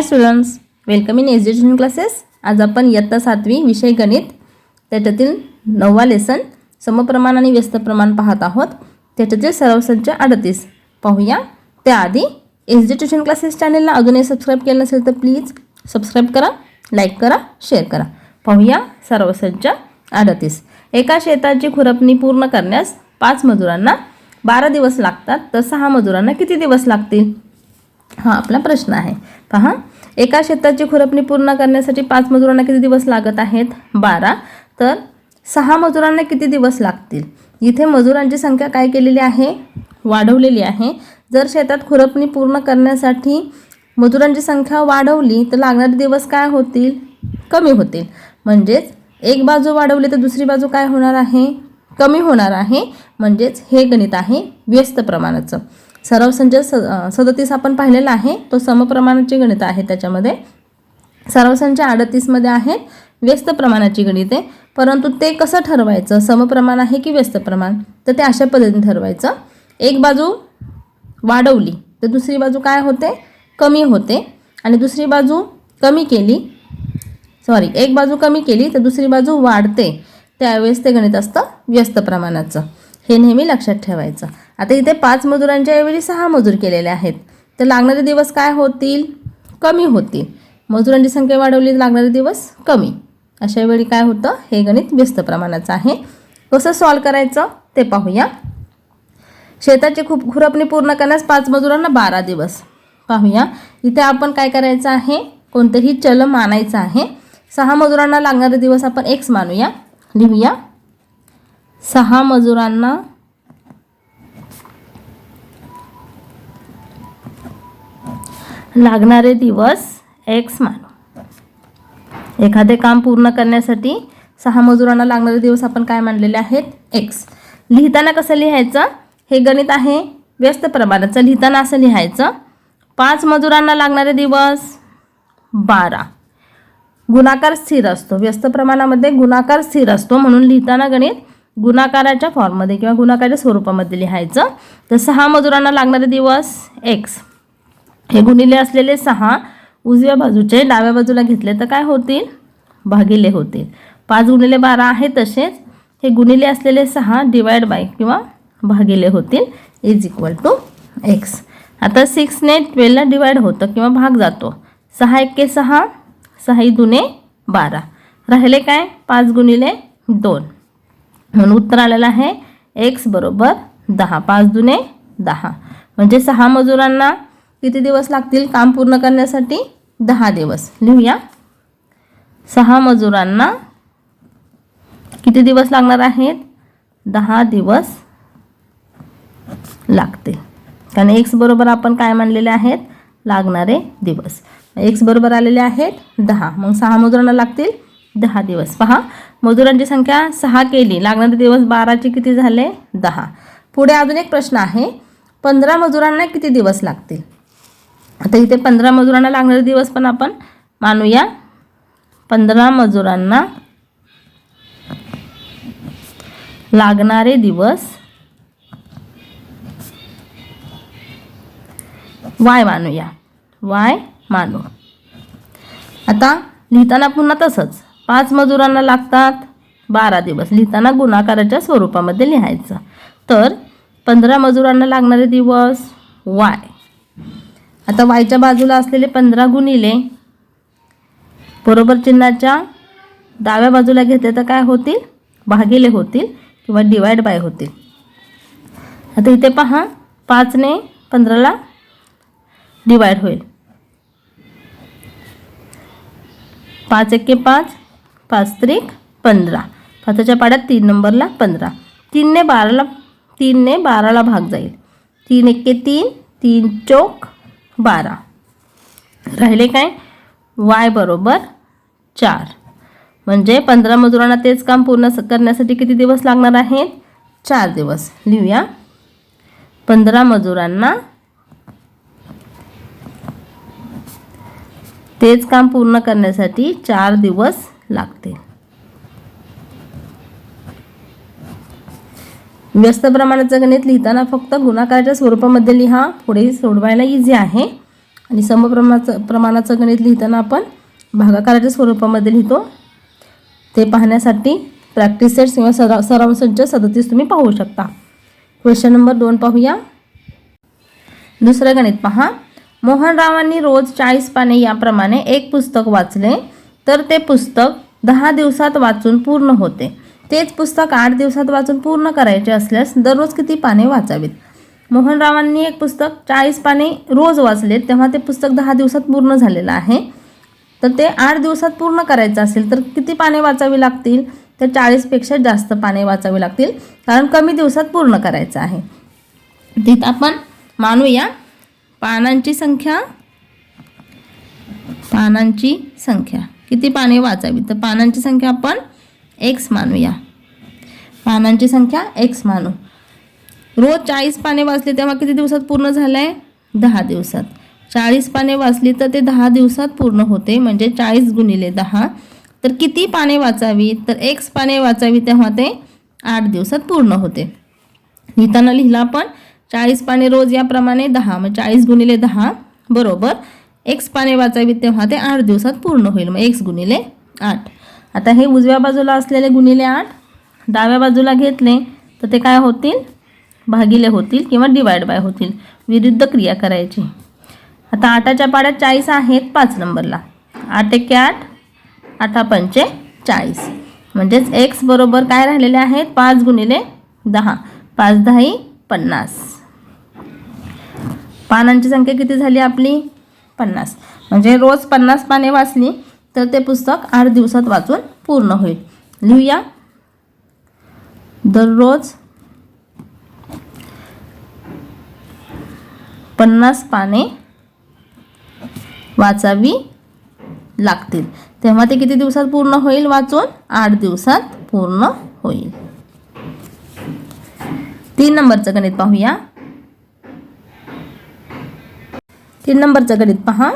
Hi students welcome in education classes आज आपण इयत्ता सातवी विषय गणित. त्याच्यातील नववा लेसन समप्रमाण आणि व्यस्त प्रमाण पाहत आहोत. त्याच्यातील सर्व संच अडतीस. पाहूया. त्याआधी एज्युकेशन क्लासेस चॅनलला अजूनही सबस्क्राईब केलं नसेल तर प्लीज सबस्क्राईब करा लाईक करा शेअर करा. पाहूया सर्व संच अडतीस. एका शेताची खुरपणी पूर्ण करण्यास पाच मजुरांना बारा दिवस लागतात. तर सहा मजुरांना किती दिवस लागतील? हा आपला प्रश्न आहे. पहा. एका शेताची खुरपणी पूर्ण करण्यासाठी पाच मजुरांना किती दिवस लागत आहेत? बारा. तर सहा मजुरांना किती दिवस लागतील? इथे मजुरांची संख्या काय केलेली आहे? वाढवलेली आहे. जर शेतात खुरपणी पूर्ण करण्यासाठी मजुरांची संख्या वाढवली तर लागणारे दिवस काय होतील? कमी होतील. म्हणजेच एक बाजू वाढवली तर दुसरी बाजू काय होणार आहे? कमी होणार आहे. म्हणजेच हे गणित आहे व्यस्त प्रमाणाचं. सराव संच स सदतीस आपण पाहिलेला आहे. तो समप्रमाणाचे गणित आहे त्याच्यामध्ये. सराव संच अडतीसमध्ये आहे. व्यस्त प्रमाणाची गणिते. परंतु ते कसं ठरवायचं? समप्रमाण आहे की व्यस्त प्रमाण? तर ते अशा पद्धतीने ठरवायचं. एक बाजू वाढवली तर दुसरी बाजू काय होते? कमी होते. आणि दुसरी बाजू कमी केली सॉरी एक बाजू कमी केली तर दुसरी बाजू वाढते. त्यावेळेस ते गणित असतं व्यस्त प्रमाणाचं. हे नेहमी लक्षात ठेवायचं. आता इथे पाच मजुरांच्या ऐवजी सहा मजूर केलेले आहेत. तर लागणारे दिवस काय होतील? कमी होतील. मजुरांची संख्या वाढवली तर लागणारे दिवस कमी. अशा वेळी काय होतं? हे गणित व्यस्त प्रमाणाचं आहे. कसं सॉल्व करायचं? ते पाहूया. शेताची खूप खुरपणी पूर्ण करण्यास पाच मजुरांना बारा दिवस. पाहूया. इथे आपण काय करायचं आहे? कोणतंही चल मानायचं आहे. सहा मजुरांना लागणारे दिवस आपण एक्स मानूया. लिहूया. सहा मजुरांना लागणारे दिवस एक्स मानू. एखादे काम पूर्ण करण्यासाठी सहा मजुरांना लागणारे दिवस आपण काय मानलेले आहेत? एक्स लिहिताना कसं लिहायचं? हे गणित आहे व्यस्त प्रमाणाचं. लिहिताना असं लिहायचं पाच मजुरांना लागणारे दिवस बारा. गुणाकार स्थिर असतो. व्यस्त प्रमाणामध्ये गुणाकार स्थिर असतो म्हणून लिहिताना गणित गुणाकाराच्या फॉर्ममध्ये किंवा गुणाकाराच्या स्वरूपामध्ये लिहायचं. तर सहा मजुरांना लागणारे दिवस एक्स हे गुणिले असलेले सहा उजव्या बाजूचे डाव्या बाजूला घेतले तर काय होतील? भागिले होतील. पाच गुणिले बारा आहे तसेच हे गुणिले असलेले सहा डिवाइड बाय किंवा भागिले होतील इज इक्वल टू एक्स आता सिक्सने ट्वेल्वला डिवाइड होतं किंवा भाग जातो. सहा एक्के सहा सहा दुने बारा. राहिले काय? पाच गुणिले दोन. म्हणून उत्तर आलेलं आहे एक्स बरोबर दहा. पाच दुने दहा. म्हणजे सहा मजुरांना किती दिवस लागतील काम पूर्ण करण्यासाठी? दहा दिवस. लिहूया. सहा मजुरांना किती दिवस लागणार आहेत? दहा दिवस लागतील. कारण एक्स बरोबर आपण काय मानलेले आहेत? लागणारे दिवस. एक्स बरोबर आलेले आहेत दहा. मग सहा मजुरांना लागतील दहा दिवस. पहा मजुरांची संख्या सहा केली. लागणारे दिवस बाराचे किती झाले? दहा. पुढे अजून एक प्रश्न आहे. पंधरा मजुरांना किती दिवस लागतील? आता इथे पंधरा मजुरांना लागणारे दिवस पण आपण मानूया. पंधरा मजुरांना लागणारे दिवस. वाय मानूया. वाय मानू. आता लिहिताना पुन्हा तसंच. पाच मजुरांना लागतात बारा दिवस. लिहिताना गुणाकाराच्या स्वरूपामध्ये लिहायचं. तर पंधरा मजुरांना लागणारे दिवस वाय. आता वायच्या बाजूला असलेले पंधरा गुणिले बरोबर चिन्हाच्या डाव्या बाजूला घेतले तर काय होतील? भागिले होतील किंवा डिवाइड बाय होतील. आता इथे पहा पाचने पंधराला डिवाइड होईल. पाच एके पाच पाच त्रिक पंधरा. पाचाच्या पाड्यात तीन नंबरला पंधरा. तीनने बाराला तीनने बाराला भाग जाईल. तीन एके तीन तीन चौक बारा. राहिले काय? वाय बरोबर चार. म्हणजे पंधरा मजुरांना तेच काम पूर्ण करण्यासाठी किती दिवस लागणार आहेत? चार दिवस. लिहूया. पंधरा मजुरांना तेच काम पूर्ण करण्यासाठी चार दिवस लागतील. व्यस्त प्रमाणाचं गणित लिहिताना फक्त गुणाकाराच्या स्वरूपामध्ये लिहा पुढे सोडवायला इझी आहे. आणि समप्रमाणाचं प्रमाणाचं गणित लिहिताना आपण भागाकाराच्या स्वरूपामध्ये लिहितो ते पाहण्यासाठी प्रॅक्टिस सेट्स किंवा सरा सराव संच सदतीस तुम्ही पाहू शकता. क्वेश्चन नंबर दोन पाहूया. दुसरं गणित पहा. मोहनरावांनी रोज चाळीस पाने याप्रमाणे एक पुस्तक वाचले तर ते पुस्तक दहा दिवसात वाचून पूर्ण होते. तेच पुस्तक आठ दिवसात वाचून पूर्ण करायचे असल्यास दररोज किती पाने वाचावीत? मोहनरावांनी एक पुस्तक चाळीस पाने रोज वाचले तेव्हा ते पुस्तक दहा दिवसात पूर्ण झालेलं आहे. तर ते आठ दिवसात पूर्ण करायचं असेल तर किती पाने वाचावी लागतील? तर चाळीसपेक्षा जास्त पाने वाचावी लागतील कारण कमी दिवसात पूर्ण करायचं आहे. तिथं आपण मानूया पानांची संख्या. पानांची संख्या. किती पाने वाचावी तर पानांची संख्या आपण एक्स मानूया. पानांची संख्या एक्स मानू. रोज चाळीस पाने वाचली तेव्हा किती दिवसात पूर्ण झालं आहे दहा दिवसात. चाळीस पाने वाचली तर ते दहा दिवसात पूर्ण होते म्हणजे चाळीस गुणिले दहा. तर किती पाने वाचावी? तर एक्स पाने वाचावी तेव्हा ते आठ दिवसात पूर्ण होते. लिहिताना लिहिला आपण चाळीस पाने रोज याप्रमाणे दहा मग चाळीस गुणिले दहा बरोबर. एक्स पाने वाचावी तेव्हा ते आठ दिवसात पूर्ण होईल मग एक्स गुणिले आठ. आता हे उजव्या बाजूला असलेले गुणिले आठ डाव्या बाजूला घेतले तर ते काय होतील? भागिले होतील किंवा डिवाइड बाय होतील. विरुद्ध क्रिया करायची. आता आठाच्या पाड्यात चाळीस आहेत पाच नंबरला. आठ एके आठ आठा पंचे चाळीस. म्हणजेच एक्स बरोबर काय राहिलेले आहेत? पाच गुणिले दहा. पाच दहाही पन्नास. पानांची संख्या किती झाली आपली? पन्नास. म्हणजे रोज पन्नास पाने वाचली. तर ते पुस्तक आठ दिवसात वाचून पूर्ण होईल. लिहूया. दररोज पन्नास पाने वाचावी लागतील. तेव्हा ते किती दिवसात पूर्ण होईल वाचून? आठ दिवसात पूर्ण होईल. तीन नंबरचं गणित पाहूया. तीन नंबरचं गणित पहा.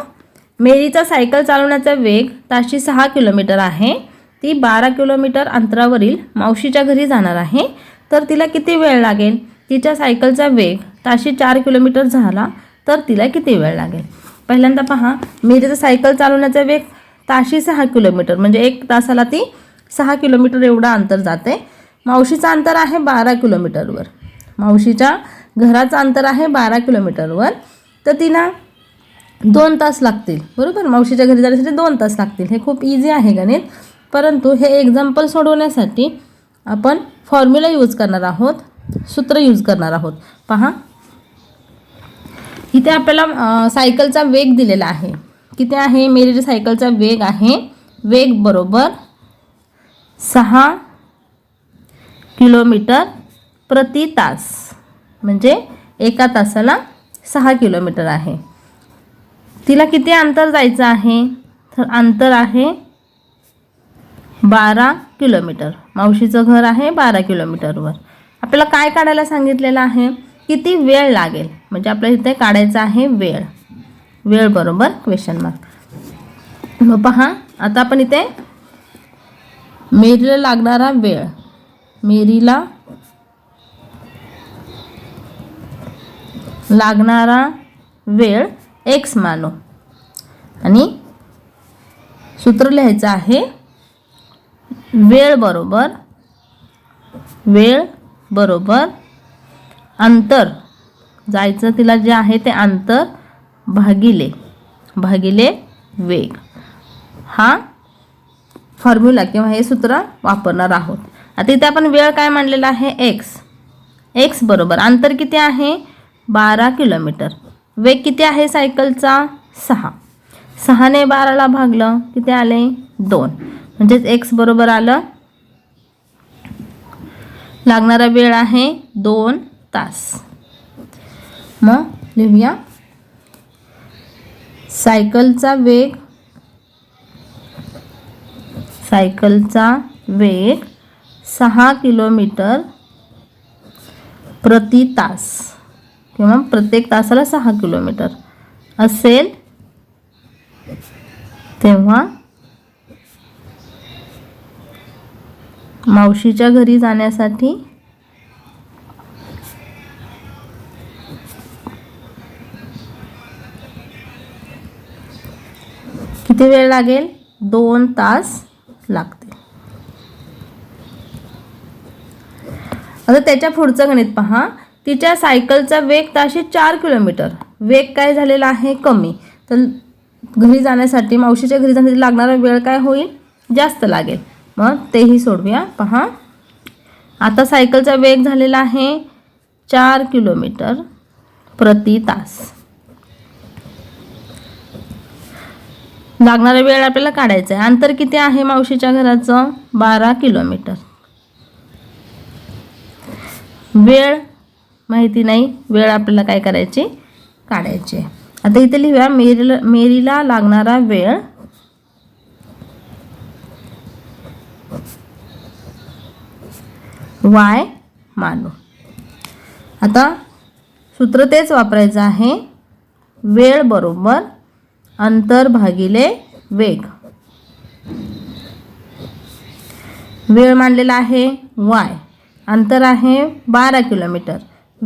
मेरीचा सायकल चालवण्याचा वेग ताशी सहा किलोमीटर आहे. ती बारा किलोमीटर अंतरावरील मावशीच्या घरी जाणार आहे. तर तिला किती वेळ लागेल? तिच्या सायकलचा वेग ताशी चार किलोमीटर झाला तर तिला किती वेळ लागेल? पहिल्यांदा पहा. मेरीचा सायकल चालवण्याचा वेग ताशी सहा किलोमीटर म्हणजे एक तासाला ती सहा किलोमीटर एवढं अंतर जाते. मावशीचं अंतर आहे बारा किलोमीटरवर. मावशीच्या घराचं अंतर आहे बारा किलोमीटरवर. तर तिला दोन तास लागतील बरोबर? मावशीच्या घरी जाण्यासाठी दोन तास लागतील. हे खूप इझी आहे गणित. परंतु हे एक्झाम्पल सोडवण्यासाठी आपण फॉर्म्युला यूज करणार आहोत सूत्र यूज करणार आहोत. पहा. इथे आपल्याला सायकलचा वेग दिलेला आहे. किती आहे? मेरीच्या सायकलचा वेग आहे. वेग बरोबर सहा किलोमीटर प्रति तास. म्हणजे एका तासाला सहा किलोमीटर आहे. तिला किती अंतर जायचं आहे? तर अंतर आहे बारा किलोमीटर. मावशीचं घर आहे बारा किलोमीटरवर. आपल्याला काय काढायला सांगितलेलं आहे? किती वेळ लागेल? म्हणजे आपल्याला इथे काढायचं आहे वेळ. वेळ बरोबर क्वेश्चन मार्क मग पहा आता आपण इथे मेरीला लागणारा वेळ. मेरीला लागणारा वेळ एक्स मानो. आणि सूत्र लिहायचं आहे वेळ बरोबर वेळ बरोबर अंतर. जायचं तिला जे आहे ते अंतर भागिले भागिले वेग. हा फॉर्म्युला किंवा हे सूत्र वापरणार आहोत. आता इथे आपण वेळ काय मांडलेला आहे? एक्स एक्स बरोबर. अंतर किती आहे? बारा किलोमीटर. वेग किती आहे सायकलचा? सहा. सहाने बाराला भागलं किती आले? दोन. म्हणजेच एक्स बरोबर आलं. लागणारा वेळ आहे दोन तास. मग लिहूया. सायकलचा वेग सायकलचा वेग सहा किलोमीटर प्रति तास. किंवा प्रत्येक तासाला सहा किलोमीटर. असेल तेव्हा मावशीच्या घरी जाण्यासाठी किती वेळ लागेल? दोन तास लागतील. आता त्याच्या पुढचं गणित पहा. तिच्या सायकलचा वेग ताशी चार किलोमीटर. वेग काय झालेला आहे? कमी. तर घरी जाण्यासाठी मावशीच्या घरी जाण्यासाठी लागणारा वेळ काय होईल? जास्त लागेल. मग तेही सोडूया पहा. आता सायकलचा वेग झालेला आहे चार किलोमीटर प्रति तास. लागणारा वेळ आपल्याला काढायचा आहे. अंतर किती आहे मावशीच्या घराचं? बारा किलोमीटर. वेळ माहिती नाही. वेळ आपल्याला काय करायची? काढायची. आता इथे लिहूया मेरीला मेरीला लागणारा वेळ. वाय मानू. आता सूत्र तेच वापरायचं आहे. वेळ बरोबर अंतर भागिले वेग. वेळ मानलेला आहे वाय. अंतर आहे बारा किलोमीटर.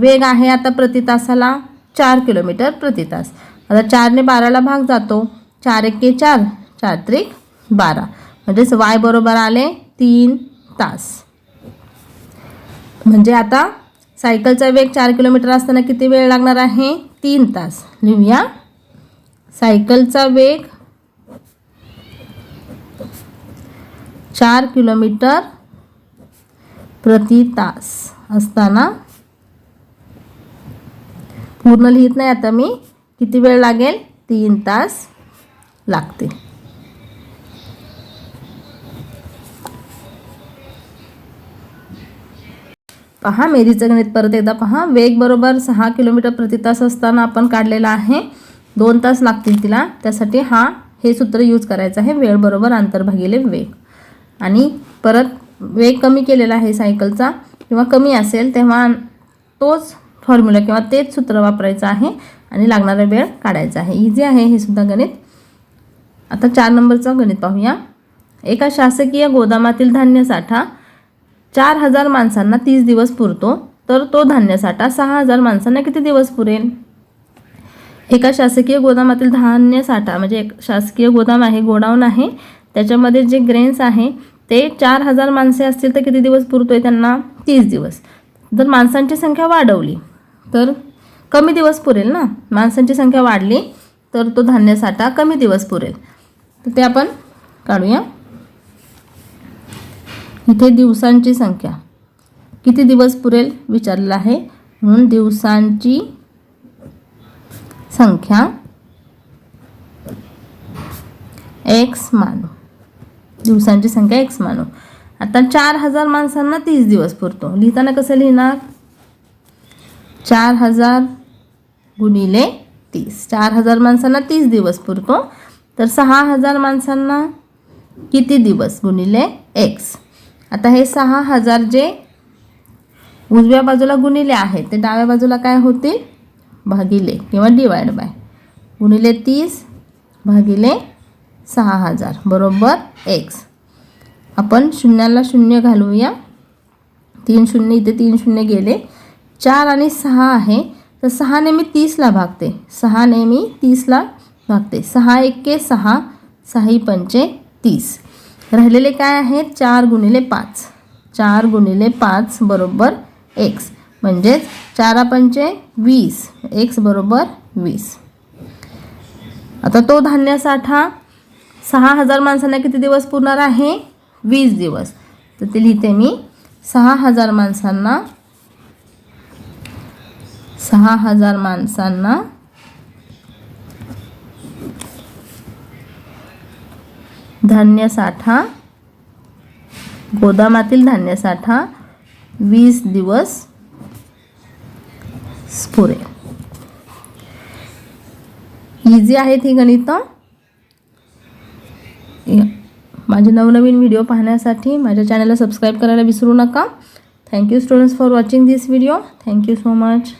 वेग आहे आता प्रति तासाला चार किलोमीटर प्रति तास. आता चारने बाराला भाग जातो. चार एके चार चार त्रिक बारा. म्हणजेच वाय बरोबर आले तीन तास. म्हणजे आता सायकलचा वेग चार किलोमीटर असताना किती वेळ लागणार आहे? तीन तास. लिहूया. सायकलचा वेग चार किलोमीटर प्रति तास असताना पूर्ण लिहित नाही आता मी. किती वेळ लागेल? तीन तास लागतील पहा मेरीचं गणित परत एकदा पहा. वेग बरोबर सहा किलोमीटर प्रति तास असताना आपण काढलेला आहे. दोन तास लागतील तिला. त्यासाठी हा हे सूत्र यूज करायचं आहे. वेळ बरोबर अंतर भागिले वेग. आणि परत वेग कमी केलेला आहे सायकलचा. किंवा कमी असेल तेव्हा तोच फॉर्म्युला किंवा तेच सूत्र वापरायचं आहे आणि लागणारा वेळ काढायचा आहे. इझी आहे हे सुद्धा गणित. आता चार नंबरचं गणित पाहूया. एका शासकीय गोदामातील धान्य साठा चार हजार माणसांना तीस दिवस पुरतो तर तो धान्य साठा सहा हजार माणसांना किती दिवस पुरेल? एका शासकीय गोदामातील धान्य साठा म्हणजे एक शासकीय गोदाम आहे गोडाऊन आहे त्याच्यामध्ये जे ग्रेन्स आहे ते चार हजार माणसे असतील तर किती दिवस पुरतोय त्यांना? तीस दिवस. जर माणसांची संख्या वाढवली तर कमी दिवस पुरेल ना? माणसांची संख्या वाढली तर तो धान्य साठा कमी दिवस पुरेल. तर ते आपण काढूया. इथे दिवसांची संख्या. किती दिवस पुरेल विचारलेलं आहे. म्हणून दिवसांची संख्या एक्स मानू दिवसांची संख्या एक्स मानू आता चार हजार माणसांना तीस दिवस पुरतो. लिहिताना कसं लिहिणार? चार हजार गुणिले तीस. चार हजार माणसांना तीस दिवस पुरतो. तर सहा हजार माणसांना किती दिवस गुणिले एक्स? आता हे सहा हजार जे उजव्या बाजूला गुणिले आहे ते डाव्या बाजूला काय होतील? भागिले किंवा डिवाइड बाय गुणिले तीस भागिले सहा हजार. बरोबर एक्स. आपण शून्याला शून्य घालूया. तीन शून्य इथे तीन शून्य गेले. चार आणि सहा आहे. तर सहा नेहमी तीसला भागते. सहा नेहमी तीसला भागते. सहा एके सहा सहाही पंचे तीस. राहिलेले काय आहेत? चार गुणिले पाच. चार गुणिले पाच बरोबर एक्स. म्हणजेच चारा पंचे वीस. एक्स बरोबर वीस. आता तो धान्य साठा सहा हजार माणसांना किती दिवस पुरणार आहे? वीस दिवस. तर ते लिहिते मी. सहा हजार माणसांना सहा हजार माणसांना धान्य साठा गोदामातील धान्य साठा वीस दिवस पुरेल इझी आहेत ही गणितं? माझे नवनवीन व्हिडिओ पाहण्यासाठी माझ्या चॅनलला सबस्क्राईब करायला विसरू नका. Thank you students for watching this video thank you so much